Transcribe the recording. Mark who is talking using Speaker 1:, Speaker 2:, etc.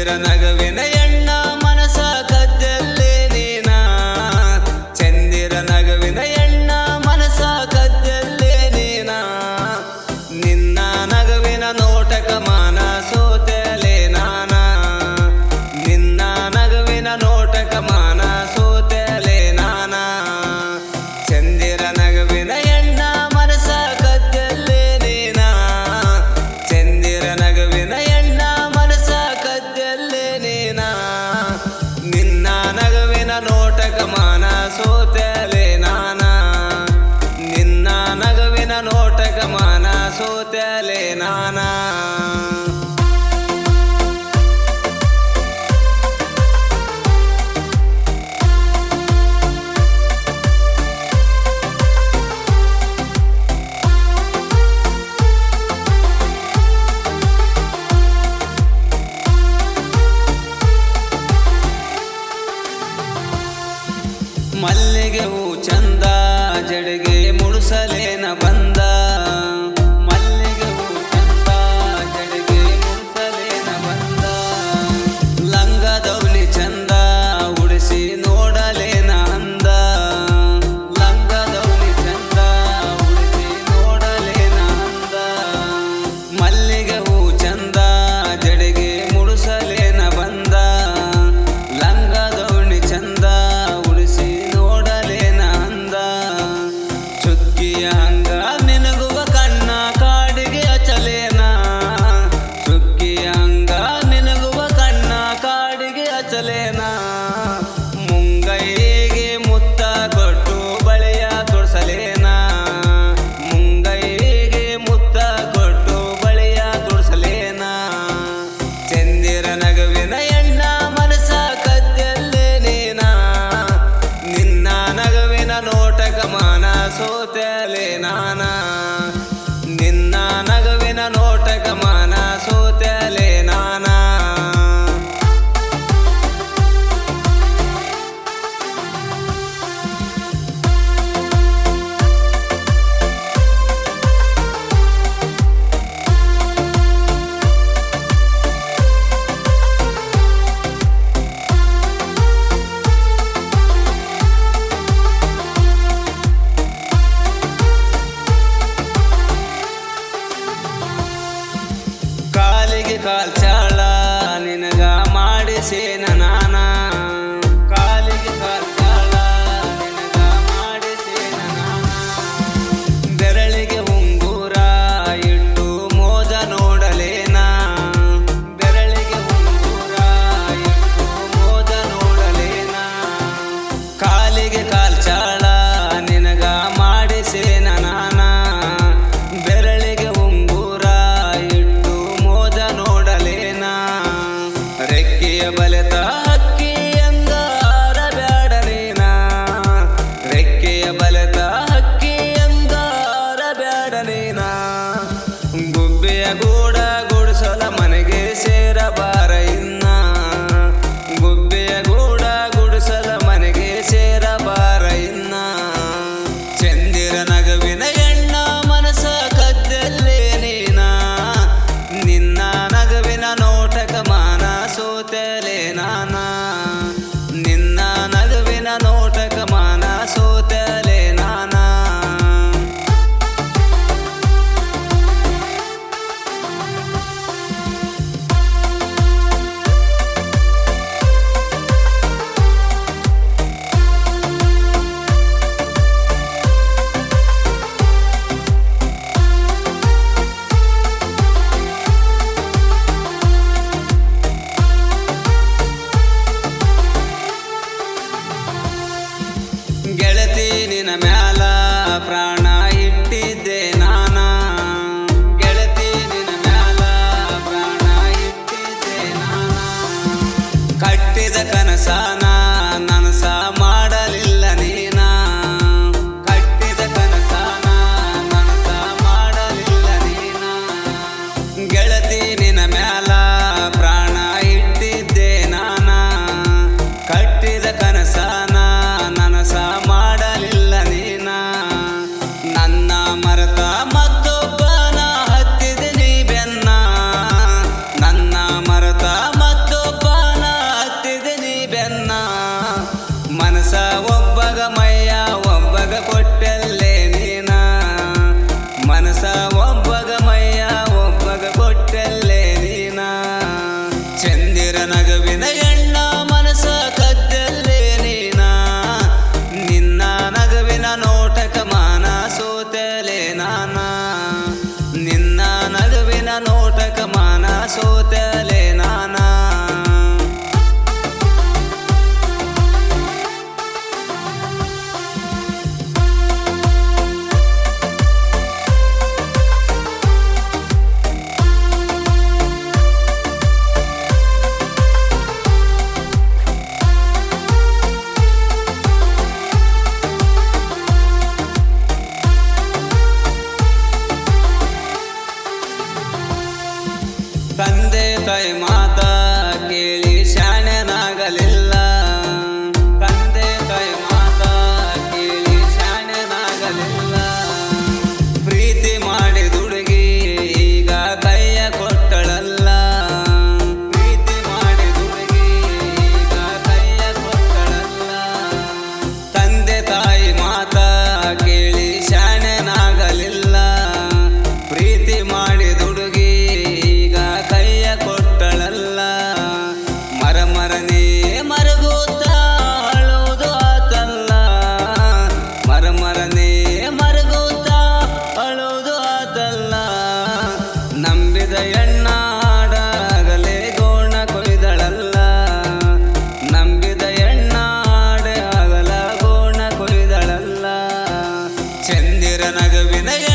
Speaker 1: நிற நகவினைய ಸೋತ್ಯಾಲೆ ನಾನಾ. ಮಲ್ಲಿಗೆ ಹೂ ಚಂದ ಜಡೆಗೆ ಮುಳುಸಲೇನ ಬಂದ. ರೆಕ್ಕೆಯ ಬಲೆತ in a man. কান্দে তাই মা Baby